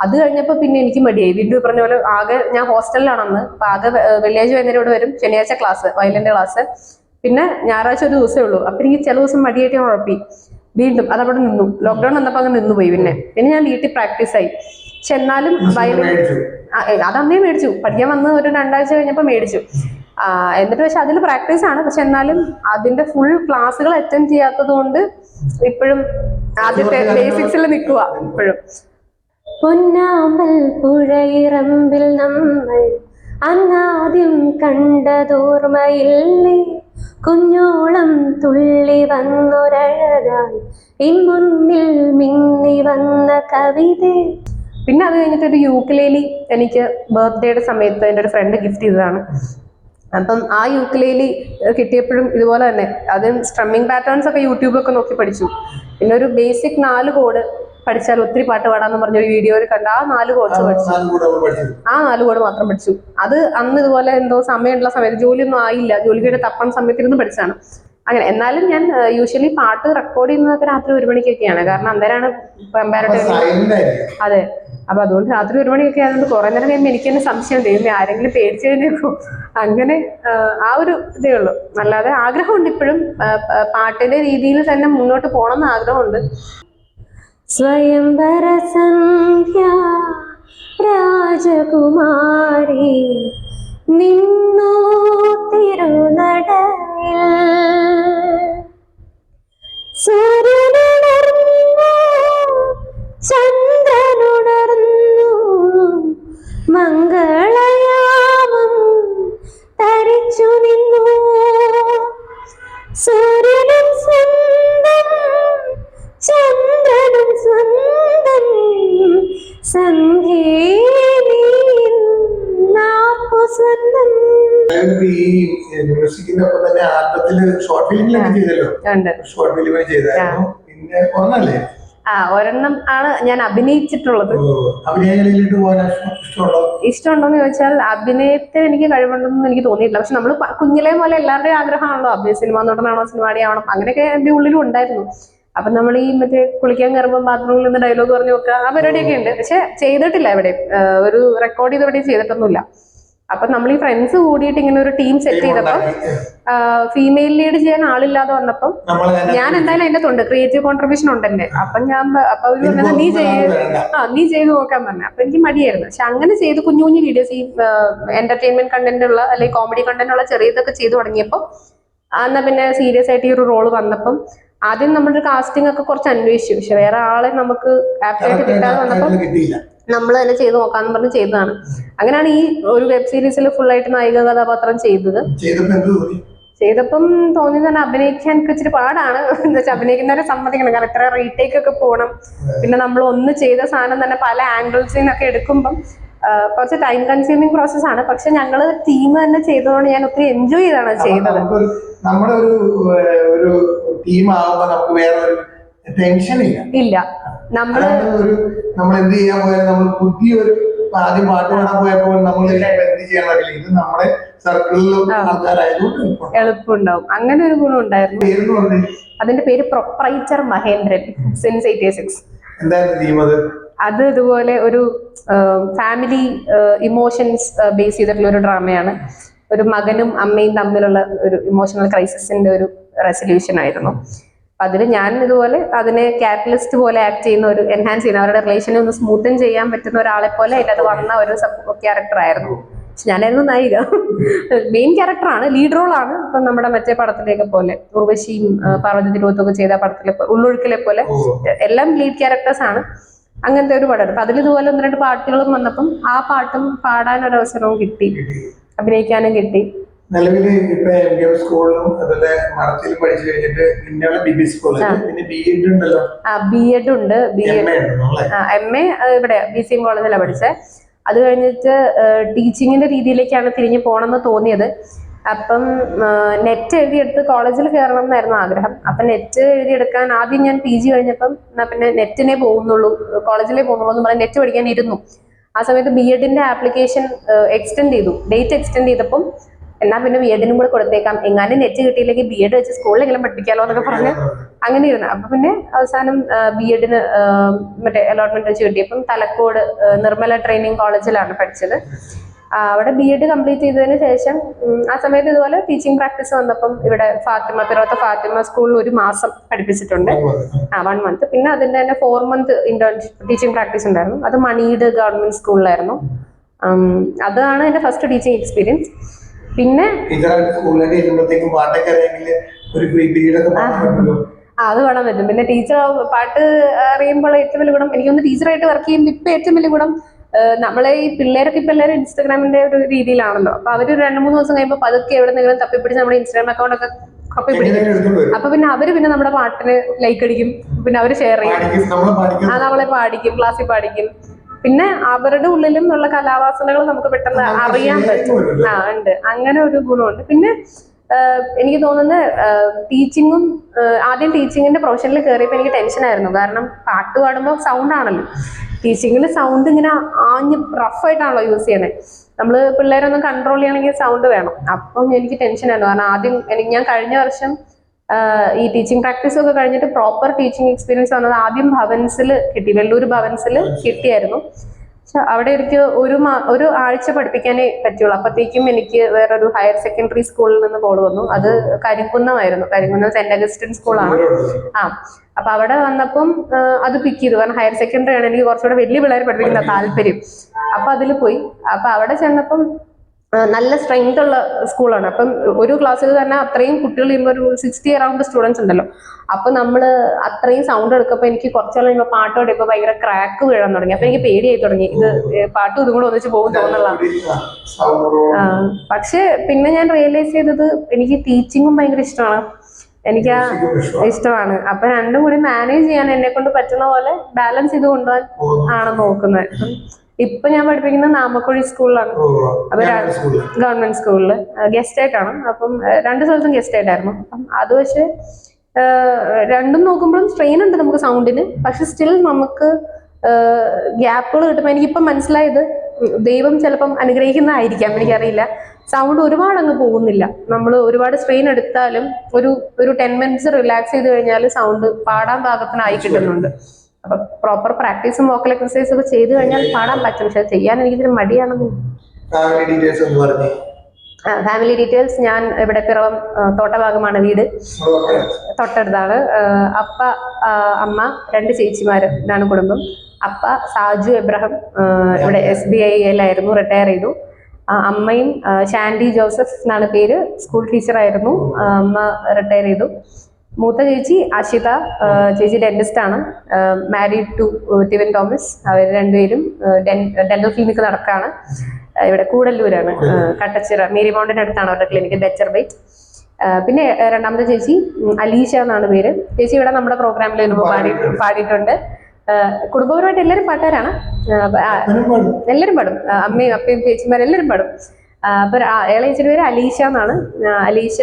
അത് കഴിഞ്ഞപ്പോൾ പിന്നെ എനിക്ക് മടിയായി. വീണ്ടും പറഞ്ഞ പോലെ ആകെ ഞാൻ ഹോസ്റ്റലിലാണ് അന്ന്. അപ്പൊ ആകെ വെള്ളിയാഴ്ച വൈകുന്നേരം ഇവിടെ വരും. ശനിയാഴ്ച ക്ലാസ് വയലിന്റെ ക്ലാസ് പിന്നെ ഞായറാഴ്ച ഒരു ദിവസമേ ഉള്ളൂ. അപ്പൊ എനിക്ക് ചില ദിവസം മടിയായിട്ട് ഞാൻ ഉഴപ്പി വീണ്ടും അതവിടെ നിന്നു. ലോക്ക്ഡൗൺ വന്നപ്പോൾ അങ്ങ് നിന്നു പോയി പിന്നെ. പിന്നെ ഞാൻ വീട്ടിൽ പ്രാക്ടീസ് ആയി. പക്ഷെ എന്നാലും വയലിൻ അതന്നേ മേടിച്ചു. പഠിക്കാൻ വന്ന് ഒരു രണ്ടാഴ്ച കഴിഞ്ഞപ്പോൾ മേടിച്ചു. എന്നിട്ട് പക്ഷെ അതിൽ പ്രാക്ടീസ് ആണ്. പക്ഷെ എന്നാലും അതിന്റെ ഫുൾ ക്ലാസ്സുകൾ അറ്റൻഡ് ചെയ്യാത്തത് കൊണ്ട് ഇപ്പോഴും ആദ്യത്തെ ബേസിക്സിൽ നിൽക്കുക ഇപ്പോഴും. പൊന്നാമ്പൽ പുഴയിറമ്പിൽ നമ്മൾ അന്നാദ്യം കണ്ടതോർമ്മയില്ലേ? കുഞ്ഞോളം തുള്ളി വന്നൊരഴകായി. ഇമ്മുന്നിൽ മിന്നി വന്ന കവിത. പിന്നെ അത് കഴിഞ്ഞിട്ട് ഒരു യൂക്കിലേലി എനിക്ക് ബർത്ത്ഡേയുടെ സമയത്ത് എന്റെ ഒരു ഫ്രണ്ട് ഗിഫ്റ്റ് ചെയ്തതാണ്. അപ്പം ആ യൂക്കിലേലി കിട്ടിയപ്പോഴും ഇതുപോലെ തന്നെ. അതും സ്ട്രമ്മിങ് പാറ്റേൺസ് ഒക്കെ യൂട്യൂബൊക്കെ നോക്കി പഠിച്ചു. പിന്നെ ഒരു ബേസിക് നാല് കോഡ് പഠിച്ചാൽ ഒത്തിരി പാട്ട് പാടാന്ന് പറഞ്ഞ ഒരു വീഡിയോയിൽ കണ്ട ആ നാല് കോഴ്സ് പഠിച്ചു. ആ നാല് കോഡ് മാത്രം പഠിച്ചു. അത് അന്ന് ഇതുപോലെ എന്തോ സമയമുള്ള സമയത്ത് ജോലിയൊന്നും ആയില്ല. ജോലിയുടെ തപ്പണ സമയത്തിരുന്ന് പഠിച്ചാണ് അങ്ങനെ എന്നാലും ഞാൻ യൂഷ്വലി പാട്ട് റെക്കോർഡ് ചെയ്യുന്നതൊക്കെ രാത്രി ഒരു മണിക്കൊക്കെയാണ്. കാരണം അന്നേരാണ് അതെ. അപ്പൊ അതുകൊണ്ട് രാത്രി ഒരു മണിയൊക്കെ ആയതുകൊണ്ട് കുറെ നേരം കഴിയുമ്പോൾ എനിക്ക് തന്നെ സംശയം ദൈവമേ ആരെങ്കിലും പേടിച്ചു കഴിഞ്ഞേക്കും. അങ്ങനെ ആ, ഒരു ഇതേ ഉള്ളൂ. അല്ലാതെ ആഗ്രഹമുണ്ട് ഇപ്പോഴും. പാട്ടിന്റെ രീതിയിൽ തന്നെ മുന്നോട്ട് പോകണം എന്ന് ആഗ്രഹമുണ്ട്. സ്വയംവര സന്ധ്യ രാജകുമാരി നിന്നു തിരുനടയിൽ. ചന്ദ്രനുണർന്നു മംഗളയാമം തരിച്ചു നിന്നു. സൂര്യനും സ്വന്തം ചന്ദ്രനും ഈ മ്യൂസിക്കിന്റെ ഒപ്പം തന്നെ ആൽബത്തിൽ ഷോർട്ട് ഫിലിമിലൊക്കെ ചെയ്തല്ലോ. ഷോർട്ട് ചെയ്തായിരുന്നു. പിന്നെ ഒന്നല്ലേ ആ ഒരെണ്ണം ആണ് ഞാൻ അഭിനയിച്ചിട്ടുള്ളത്. ഇഷ്ടമുണ്ടോന്ന് ചോദിച്ചാൽ അഭിനയത്തെ എനിക്ക് കഴിവുണ്ടെന്ന് എനിക്ക് തോന്നിയിട്ടില്ല. പക്ഷെ നമ്മൾ കുഞ്ഞിലെ പോലെ എല്ലാവരുടെയും ആഗ്രഹമാണല്ലോ. അഭിനയ സിനിമ നടനാണോ സിനിമാടി ആവണം. അങ്ങനെയൊക്കെ എന്റെ ഉള്ളിലും ഉണ്ടായിരുന്നു. അപ്പൊ നമ്മൾ ഈ മറ്റേ കുളിക്കാൻ കയറുമ്പോൾ ബാത്റൂമിൽ നിന്ന് ഡയലോഗ് പറഞ്ഞു നോക്കുക ആ പരിപാടിയൊക്കെ ഉണ്ട്. പക്ഷെ ചെയ്തിട്ടില്ല എവിടെയും ഒരു റെക്കോർഡ് ചെയ്ത് എവിടെയും ചെയ്തിട്ടൊന്നുമില്ല. അപ്പൊ നമ്മൾ ഈ ഫ്രണ്ട്സ് കൂടിയിട്ട് ഇങ്ങനെ ഒരു ടീം സെറ്റ് ചെയ്തപ്പോൾ ഫീമെയിൽ ലീഡ് ചെയ്യാൻ ആളില്ലാതെ വന്നപ്പം ഞാൻ എന്തായാലും അതിന്റെ തൊണ്ട് ക്രിയേറ്റീവ് കോൺട്രിബ്യൂഷൻ ഉണ്ട് എന്റെ അപ്പൊ ഞാൻ അപ്പൊ അവർ പറഞ്ഞത് നീ ചെയ്ത് ആ നീ ചെയ്ത് നോക്കാൻ പറഞ്ഞു. അപ്പൊ എനിക്ക് മടിയായിരുന്നു. പക്ഷെ അങ്ങനെ ചെയ്ത് കുഞ്ഞു കുഞ്ഞു വീഡിയോസ് ഈ എന്റർടൈൻമെന്റ് കണ്ടന്റ് ഉള്ള അല്ലെങ്കിൽ കോമഡി കണ്ടന്റ് ഉള്ള ചെറിയതൊക്കെ ചെയ്തു തുടങ്ങിയപ്പോൾ എന്നാ പിന്നെ സീരിയസ് ആയിട്ട് ഈ ഒരു റോൾ വന്നപ്പം ആദ്യം നമ്മുടെ കാസ്റ്റിംഗ് ഒക്കെ കുറച്ച് അന്വേഷിച്ചു. പക്ഷെ വേറെ ആളെ നമുക്ക് ആപ്റ്റായിട്ട് കിട്ടാതെ വന്നപ്പം കിട്ടിയില്ല. നമ്മൾ തന്നെ ചെയ്ത് നോക്കാന്ന് പറഞ്ഞ് ചെയ്തതാണ്. അങ്ങനെയാണ് ഈ ഒരു വെബ് സീരീസിൽ ഫുൾ ആയിട്ട് നായിക കഥാപാത്രം ചെയ്തത്. ചെയ്തപ്പോ തോന്നി? തോന്നി അഭിനയിക്കാൻ എനിക്ക് ഇച്ചിരി പാടാണ്. എന്താ വെച്ചാൽ അഭിനയിക്കുന്നവരെ സമ്മതിക്കണം. കാരണം ഇത്ര റീടേക്ക് ഒക്കെ പോകണം പിന്നെ നമ്മൾ ഒന്ന് ചെയ്ത സാധനം തന്നെ പല ആംഗിൾസിൽ നിന്നൊക്കെ എടുക്കുമ്പം കുറച്ച് ടൈം കൺസ്യൂമിങ് പ്രോസസ് ആണ്. പക്ഷെ ഞങ്ങൾ ടീം തന്നെ ചെയ്തതുകൊണ്ട് ഞാൻ ഒത്തിരി എൻജോയ് ചെയ്താണ് ചെയ്തത്. നമ്മുടെ ഒരു ഒരു ടീം ആവുമ്പോ നമുക്ക് വേറെ ഒരു ടെൻഷൻ ഇല്ല. ഇല്ല. നമ്മൾ ഒരു നമ്മൾ എന്ത് ചെയ്യാൻ പോയാലും നമ്മൾ പുതിയൊരു ആദ്യം പാട്ട് പാടാൻ പോയപ്പോൾ നമ്മൾ എന്ത് ചെയ്യാൻ പറ്റില്ല. ഇത് നമ്മുടെ സർക്കിളിലും. ആൾക്കാരായതുകൊണ്ട് എളുപ്പമാണ്. എളുപ്പമുണ്ടാവും. അങ്ങനെ ഒരു ഗുണം ഉണ്ടായിരുന്നു. അതിന്റെ പേര് proprietor Mahendran since eighty six എന്തായിരുന്നു തീം അത്? അത് ഇതുപോലെ ഒരു ഫാമിലി ഇമോഷൻസ് ബേസ് ചെയ്തിട്ടുള്ള ഒരു ഡ്രാമയാണ് ഒരു മകനും അമ്മയും തമ്മിലുള്ള ഒരു ഇമോഷണൽ ക്രൈസിസിന്റെ ഒരു റെസൊല്യൂഷൻ ആയിരുന്നു. അതിൽ ഞാൻ ഇതുപോലെ അതിനെ കാറ്റലിസ്റ്റ് പോലെ ആക്ട് ചെയ്യുന്ന ഒരു എൻഹാൻസ് ചെയ്യുന്ന അവരുടെ റിലേഷനെ ഒന്ന് സ്മൂത്തൻ ചെയ്യാൻ പറ്റുന്ന ഒരാളെ പോലെ അതിന്റെ അത് വന്ന ഒരു ക്യാരക്ടർ ആയിരുന്നു. പക്ഷെ ഞാനായിരുന്നു നായിക. മെയിൻ ക്യാരക്ടറാണ് ലീഡ് റോൾ ആണ്. ഇപ്പൊ നമ്മുടെ മറ്റേ പടത്തിലേക്ക് പോലെ ഉർവശിയും പാർവതി തിരുവത്തൊക്കെ ചെയ്ത പടത്തിലെ ഉള്ളൊഴുക്കിലെ പോലെ എല്ലാം ലീഡ് ക്യാരക്ടേഴ്സ് ആണ്. അങ്ങനത്തെ ഒരു പടം. അപ്പൊ അതിൽ ഇതുപോലെ ഒന്ന് രണ്ട് പാട്ടുകളും വന്നപ്പം ആ പാട്ടും പാടാൻ ഒരു അവസരവും കിട്ടി. കിട്ടി. അഭിനയിക്കാനും കിട്ടി. നിലവിൽ ഇപ്പൊ എം ഡി എം സ്കൂളിലും അതുപോലെ മഠത്തിലും പഠിച്ചു കഴിഞ്ഞിട്ട് പിന്നെയുള്ള ബി ബി സ്കൂളിൽ പിന്നെ ബി എഡ് ഉണ്ടല്ലോ. ആ ബി എഡ് ഉണ്ട്. ബി എഡ് എ എം ഇവിടെ ബി സി എം കോളേജിലാണ് പഠിച്ചത് അത് കഴിഞ്ഞിട്ട് ടീച്ചിങ്ങിന്റെ രീതിയിലേക്കാണ് തിരിഞ്ഞു പോകണമെന്ന് തോന്നിയത്. അപ്പം നെറ്റ് എഴുതിയെടുത്ത് കോളേജിൽ കയറണം എന്നായിരുന്നു ആഗ്രഹം. അപ്പം നെറ്റ് എഴുതിയെടുക്കാൻ ആദ്യം ഞാൻ പി ജി കഴിഞ്ഞപ്പം എന്നാ പിന്നെ നെറ്റിനെ പോകുന്നുള്ളൂ കോളേജിലേ പോകുന്നുള്ളൂ എന്ന് പറഞ്ഞ് നെറ്റ് പഠിക്കാൻ ഇരുന്നു. ആ സമയത്ത് ബി എഡിന്റെ ആപ്ലിക്കേഷൻ എക്സ്റ്റെൻഡ് ചെയ്തു. ഡേറ്റ് എക്സ്റ്റെൻഡ് ചെയ്തപ്പം എന്നാ പിന്നെ ബി എഡിനും കൂടെ കൊടുത്തേക്കാം. എങ്ങാനും നെറ്റ് കിട്ടിയില്ലെങ്കിൽ ബി എഡ് വെച്ച് സ്കൂളിലെങ്കിലും പഠിപ്പിക്കാലോ എന്നൊക്കെ പറഞ്ഞ് അങ്ങനെ ഇരുന്നു അപ്പൊ പിന്നെ അവസാനം ബി എഡിന് മറ്റേ അലോട്ട്മെന്റ് വെച്ച് കിട്ടിയപ്പം തലക്കോട് നിർമ്മല ട്രെയിനിങ് കോളേജിലാണ് പഠിച്ചത്. അവിടെ ബി എഡ് കംപ്ലീറ്റ് ചെയ്തതിന് ശേഷം ആ സമയത്ത് ഇതുപോലെ ടീച്ചിങ് പ്രാക്ടീസ് വന്നപ്പം ഇവിടെ ഫാത്തിമ പിറവത്തെ ഫാത്തിമ സ്കൂളിൽ ഒരു മാസം പഠിപ്പിച്ചിട്ടുണ്ട്. ആ വൺ മന്ത് പിന്നെ അതിന്റെ തന്നെ four month internship teaching practice ഉണ്ടായിരുന്നു. അത് മണീഡ് ഗവൺമെന്റ് സ്കൂളിലായിരുന്നു അതാണ് എന്റെ ഫസ്റ്റ് ടീച്ചിങ് എക്സ്പീരിയൻസ് പിന്നെ പാടാൻ അത് വേണം പറ്റും. പിന്നെ ടീച്ചർ പാട്ട് അറിയുമ്പോൾ ഏറ്റവും വലിയ ഗുണം എനിക്കൊന്ന് ടീച്ചറായിട്ട് വർക്ക് ചെയ്യുമ്പോൾ ഇപ്പൊ ഏറ്റവും വലിയ ഗുണം നമ്മളെ ഈ പിള്ളേരൊക്കെ ഇപ്പൊ എല്ലാവരും ഇൻസ്റ്റാഗ്രാമിന്റെ ഒരു രീതിയിലാണല്ലോ. അപ്പൊ അവർ രണ്ട് മൂന്ന് ദിവസം കഴിയുമ്പോൾ പതുക്കെ എവിടെ നിന്നെങ്കിലും തപ്പിപ്പിടിച്ച് നമ്മുടെ ഇൻസ്റ്റാഗ്രാം അക്കൗണ്ട് ഒക്കെ കപ്പി പിടിക്കും. അപ്പൊ പിന്നെ അവർ പിന്നെ നമ്മുടെ പാട്ടിന് ലൈക്ക് അടിക്കും. പിന്നെ അവർ ഷെയർ ചെയ്യും. ആ നമ്മളെ പാടിക്കും. ക്ലാസ്സിൽ പാടിക്കും. പിന്നെ അവരുടെ ഉള്ളിലും ഉള്ള കലാവാസനകൾ നമുക്ക് പെട്ടെന്ന് അറിയാൻ പറ്റും. ആ ഉണ്ട്. അങ്ങനെ ഒരു ഗുണമുണ്ട്. പിന്നെ എനിക്ക് തോന്നുന്നത് ടീച്ചിങ്ങും ആദ്യം ടീച്ചിങ്ങിന്റെ പ്രൊഫഷനിൽ കയറിയപ്പോൾ എനിക്ക് ടെൻഷൻ ആയിരുന്നു. കാരണം പാട്ട് പാടുമ്പോൾ സൗണ്ട് ആണല്ലോ. ടീച്ചിങ്ങിൽ സൗണ്ട് ഇങ്ങനെ ആഞ്ഞ് റഫായിട്ടാണല്ലോ യൂസ് ചെയ്യണത് നമ്മൾ പിള്ളേരൊന്നും കൺട്രോൾ ചെയ്യണമെങ്കിൽ സൗണ്ട് വേണം. അപ്പം എനിക്ക് ടെൻഷൻ ആയിരുന്നു. കാരണം ആദ്യം എനിക്ക് ഞാൻ കഴിഞ്ഞ വർഷം ഈ ടീച്ചിങ് പ്രാക്ടീസ് ഒക്കെ കഴിഞ്ഞിട്ട് പ്രോപ്പർ ടീച്ചിങ് എക്സ്പീരിയൻസ് വന്നത് ആദ്യം ഭവൻസിൽ കിട്ടി. വെള്ളൂർ ഭവൻസിൽ കിട്ടിയായിരുന്നു. പക്ഷെ അവിടെ എനിക്ക് ഒരു മാ- ഒരു ആഴ്ച പഠിപ്പിക്കാനേ പറ്റുള്ളൂ. അപ്പത്തേക്കും എനിക്ക് വേറൊരു ഹയർ സെക്കൻഡറി സ്കൂളിൽ നിന്ന് കോൾ വന്നു. അത് കരിക്കുന്നമായിരുന്നു കരിക്കുന്ന സെന്റ് അഗസ്റ്റിൻ സ്കൂളാണ് ആ. അപ്പൊ അവിടെ വന്നപ്പം അത് പിക്ക് ചെയ്തു. കാരണം ഹയർ സെക്കൻഡറി ആണ് എനിക്ക് കുറച്ചുകൂടെ വലിയ പിള്ളേർ പഠിപ്പിക്കുന്ന താല്പര്യം. അപ്പൊ അതിൽ പോയി. അപ്പൊ അവിടെ ചെന്നപ്പം നല്ല സ്ട്രെങ്ത് ഉള്ള സ്കൂളാണ് അപ്പം ഒരു ക്ലാസ്സിൽ തന്നെ അത്രയും കുട്ടികൾ ചെയ്യുമ്പോൾ ഒരു സിക്സ്റ്റി അറൗണ്ട് സ്റ്റുഡൻസ് ഉണ്ടല്ലോ. അപ്പൊ നമ്മൾ അത്രയും സൗണ്ട് എടുക്കുമ്പോൾ എനിക്ക് കുറച്ചാൾ കഴിയുമ്പോൾ പാട്ട് പാടിയപ്പോൾ ഭയങ്കര ക്രാക്ക് വീഴാൻ തുടങ്ങി. അപ്പൊ എനിക്ക് പേടിയായി തുടങ്ങി. ഇത് പാട്ട് ഇതും കൂടെ ഒന്നിച്ച് പോകും തോന്നുന്നതാണ് പക്ഷെ പിന്നെ ഞാൻ റിയലൈസ് ചെയ്തത് എനിക്ക് ടീച്ചിങ്ങും ഭയങ്കര ഇഷ്ടമാണ്. എനിക്ക് ഇഷ്ടമാണ്. അപ്പൊ രണ്ടും കൂടി മാനേജ് ചെയ്യാൻ എന്നെ കൊണ്ട് പറ്റുന്ന പോലെ ബാലൻസ് ചെയ്ത് കൊണ്ടുപോകാൻ ആണ് നോക്കുന്നത്. ഇപ്പൊ ഞാൻ പഠിപ്പിക്കുന്നത് നാമക്കുഴി സ്കൂളിലാണ്. അപ്പൊ ഗവൺമെന്റ് സ്കൂളിൽ ഗസ്റ്റ് ആയിട്ടാണ്. അപ്പം രണ്ട് സ്ഥലത്തും ഗസ്റ്റ് ആയിട്ടായിരുന്നു. അപ്പം അത് പക്ഷേ രണ്ടും നോക്കുമ്പോഴും സ്ട്രെയിൻ ഉണ്ട് നമുക്ക് സൗണ്ടിന് പക്ഷെ സ്റ്റിൽ നമുക്ക് ഗ്യാപ്പുകൾ കിട്ടുമ്പോൾ എനിക്കിപ്പം മനസ്സിലായത് ദൈവം ചിലപ്പം അനുഗ്രഹിക്കുന്നതായിരിക്കാം. എനിക്കറിയില്ല. സൗണ്ട് ഒരുപാട് അങ്ങ് പോകുന്നില്ല. നമ്മൾ ഒരുപാട് സ്ട്രെയിൻ എടുത്താലും ഒരു ഒരു ടെൻ മിനിറ്റ്സ് റിലാക്സ് ചെയ്ത് കഴിഞ്ഞാൽ സൗണ്ട് പാടാൻ പാകത്തിനായി കിട്ടുന്നുണ്ട്. അപ്പൊ പ്രോപ്പർ പ്രാക്ടീസും വോക്കൽ എക്സസൈസും ഒക്കെ ചെയ്ത് കഴിഞ്ഞാൽ പാടാൻ പറ്റും. പക്ഷെ ചെയ്യാൻ എനിക്കിതിന് മടിയാണെന്ന് ഫാമിലി ഡീറ്റെയിൽസ് ഞാൻ ഇവിടെ പിറവം തോട്ടഭാഗമാണ് വീട്. തൊട്ടടുത്താണ്. അപ്പ അമ്മ രണ്ട് ചേച്ചിമാര് ഇതാണ് കുടുംബം. അപ്പ സാജു എബ്രഹാം ഇവിടെ എസ് ബി ഐയിലായിരുന്നു റിട്ടയർ ചെയ്തു. അമ്മയും ഷാൻഡി ജോസഫ് എന്നാണ് പേര്. സ്കൂൾ ടീച്ചറായിരുന്നു. ആ, അമ്മ റിട്ടയർ ചെയ്തു. മൂത്ത ചേച്ചി അഷിത ചേച്ചി ഡെന്റിസ്റ്റ് ആണ്. Married to Tivan Thomas. അവർ രണ്ടുപേരും ഡെന്റൽ ക്ലിനിക്ക് നടക്കാണ്. ഇവിടെ കൂടല്ലൂരാണ്. കട്ടച്ചിറ മേരി മൗണ്ടിന്റെ അടുത്താണ് അവരുടെ ക്ലിനിക്ക് ബെച്ചർ ബൈറ്റ് പിന്നെ രണ്ടാമത്തെ ചേച്ചി അലീഷ എന്നാണ് പേര്. ചേച്ചി ഇവിടെ നമ്മുടെ പ്രോഗ്രാമിൽ വരുമ്പോൾ പാടി പാടിയിട്ടുണ്ട്. കുടുംബപരമായിട്ട് എല്ലാവരും പാട്ടുകാരാണ്. എല്ലാവരും പാടും. അമ്മയും അപ്പയും ചേച്ചിമാരും എല്ലാവരും പാടും. അപ്പൊ ചേച്ചിയുടെ പേര് അലീഷ എന്നാണ്. അലീഷ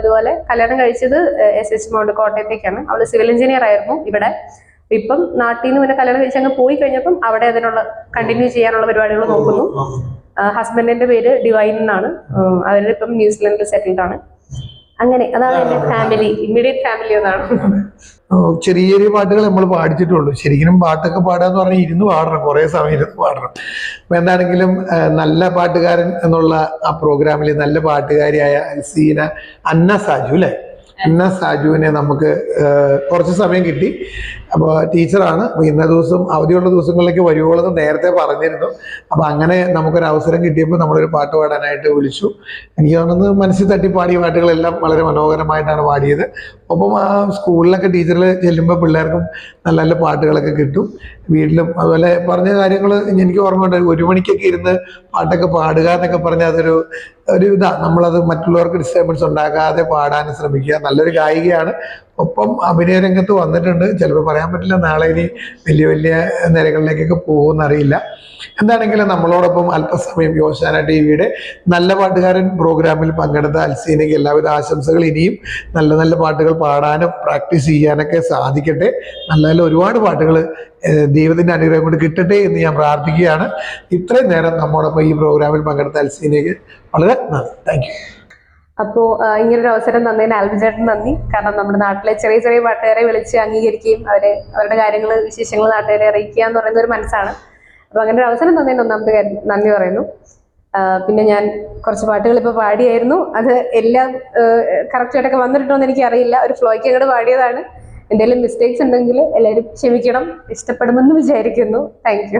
ഇതുപോലെ കല്യാണം കഴിച്ചത് എസ് എച്ച് മൗണ്ട് കോട്ടയത്തേക്കാണ്. അവൾ സിവിൽ എഞ്ചിനീയർ ആയിരുന്നു ഇവിടെ. ഇപ്പം നാട്ടിൽ നിന്ന് പിന്നെ കല്യാണം കഴിച്ച് അങ്ങ് പോയി കഴിഞ്ഞപ്പം അവിടെ അതിനുള്ള കണ്ടിന്യൂ ചെയ്യാനുള്ള പരിപാടികൾ നോക്കുന്നു. ഹസ്ബൻഡിന്റെ പേര് ഡിവൈൻ എന്നാണ്. അവരിപ്പം ന്യൂസിലൻഡിൽ സെറ്റിൽഡ് ആണ്. അങ്ങനെ അതാണ് എന്റെ ഫാമിലി ഇമ്മീഡിയറ്റ് ഫാമിലി എന്നാണ് ചെറിയ ചെറിയ പാട്ടുകൾ നമ്മൾ പാടിച്ചിട്ടുള്ളൂ. ശരിക്കും പാട്ടൊക്കെ പാടാന്ന് പറഞ്ഞാൽ ഇരുന്ന് പാടണം. കുറേ സമയം ഇരുന്ന് പാടണം. അപ്പൊ എന്താണെങ്കിലും നല്ല പാട്ടുകാരൻ എന്നുള്ള ആ പ്രോഗ്രാമിൽ നല്ല പാട്ടുകാരിയായ സീന അന്ന സാജു അല്ലെ? അന്ന സാജുവിനെ നമുക്ക് കുറച്ച് സമയം കിട്ടി. അപ്പോൾ ടീച്ചറാണ്. അപ്പോൾ ഇന്ന ദിവസം അവധിയുള്ള ദിവസങ്ങളിലേക്ക് വരുവോളെന്ന് നേരത്തെ പറഞ്ഞിരുന്നു. അപ്പോൾ അങ്ങനെ നമുക്കൊരു അവസരം കിട്ടിയപ്പോൾ നമ്മളൊരു പാട്ട് പാടാനായിട്ട് വിളിച്ചു. എനിക്ക് തോന്നുന്നത് മനസ്സിൽ തട്ടി പാടിയ പാട്ടുകളെല്ലാം വളരെ മനോഹരമായിട്ടാണ് പാടിയത്. ഒപ്പം ആ സ്കൂളിലൊക്കെ ടീച്ചറിൽ ചെല്ലുമ്പോൾ പിള്ളേർക്കും നല്ല നല്ല പാട്ടുകളൊക്കെ കിട്ടും. വീട്ടിലും അതുപോലെ പറഞ്ഞ കാര്യങ്ങൾ എനിക്ക് ഓർമ്മയുണ്ട്. ഒരു മണിക്കൊക്കെ ഇരുന്ന് പാട്ടൊക്കെ പാടുക എന്നൊക്കെ പറഞ്ഞാൽ അതൊരു ഒരു ഇതാ. നമ്മളത് മറ്റുള്ളവർക്ക് ഡിസ്റ്റർബൻസ് ഉണ്ടാക്കാതെ പാടാൻ ശ്രമിക്കുക. നല്ലൊരു ഗായികയാണ്. ഒപ്പം അഭിനയ രംഗത്ത് വന്നിട്ടുണ്ട് ചിലപ്പോൾ പറയാൻ പറ്റില്ല. നാളെ ഇനി വലിയ വലിയ നിരകളിലേക്കൊക്കെ പോകുമെന്നറിയില്ല. എന്താണെങ്കിലും നമ്മളോടൊപ്പം അല്പസമയം യോശാന ടി വിയുടെ നല്ല പാട്ടുകാരൻ പ്രോഗ്രാമിൽ പങ്കെടുത്ത അൽസീനയ്ക്ക് എല്ലാവിധ ആശംസകൾ ഇനിയും നല്ല നല്ല പാട്ടുകൾ പാടാനും പ്രാക്ടീസ് ചെയ്യാനൊക്കെ സാധിക്കട്ടെ. നല്ല നല്ല ഒരുപാട് പാട്ടുകൾ ദൈവത്തിന്റെ അനുഗ്രഹം കൊണ്ട് കിട്ടട്ടെ എന്ന് ഞാൻ പ്രാർത്ഥിക്കുകയാണ്. ഇത്രയും നേരം നമ്മോടൊപ്പം ഈ പ്രോഗ്രാമിൽ പങ്കെടുത്ത അൽസീനയ്ക്ക് വളരെ നന്ദി. താങ്ക് അപ്പോൾ ഇങ്ങനൊരു അവസരം തന്നതിന് ആൽബിചേട്ടൻ നന്ദി. കാരണം നമ്മുടെ നാട്ടിലെ ചെറിയ ചെറിയ പാട്ടുകാരെ വിളിച്ച് അംഗീകരിക്കുകയും അവരെ അവരുടെ കാര്യങ്ങൾ വിശേഷങ്ങൾ നാട്ടുകാരെ അറിയിക്കുക എന്ന് പറയുന്ന ഒരു മനസ്സാണ്. അപ്പോൾ അങ്ങനെ ഒരു അവസരം തന്നതിന് ഒന്നാമത്തെ കാര്യം നന്ദി പറയുന്നു. പിന്നെ ഞാൻ കുറച്ച് പാട്ടുകൾ ഇപ്പോൾ പാടിയായിരുന്നു. അത് എല്ലാം കറക്റ്റായിട്ടൊക്കെ വന്നിട്ടുണ്ടോ എന്ന് എനിക്ക് അറിയില്ല ഒരു ഫ്ലോയ്ക്ക് അങ്ങോട്ട് പാടിയതാണ്. എന്തെങ്കിലും മിസ്റ്റേക്സ് ഉണ്ടെങ്കിൽ എല്ലാവരും ക്ഷമിക്കണം. ഇഷ്ടപ്പെടുമെന്ന് വിചാരിക്കുന്നു. താങ്ക്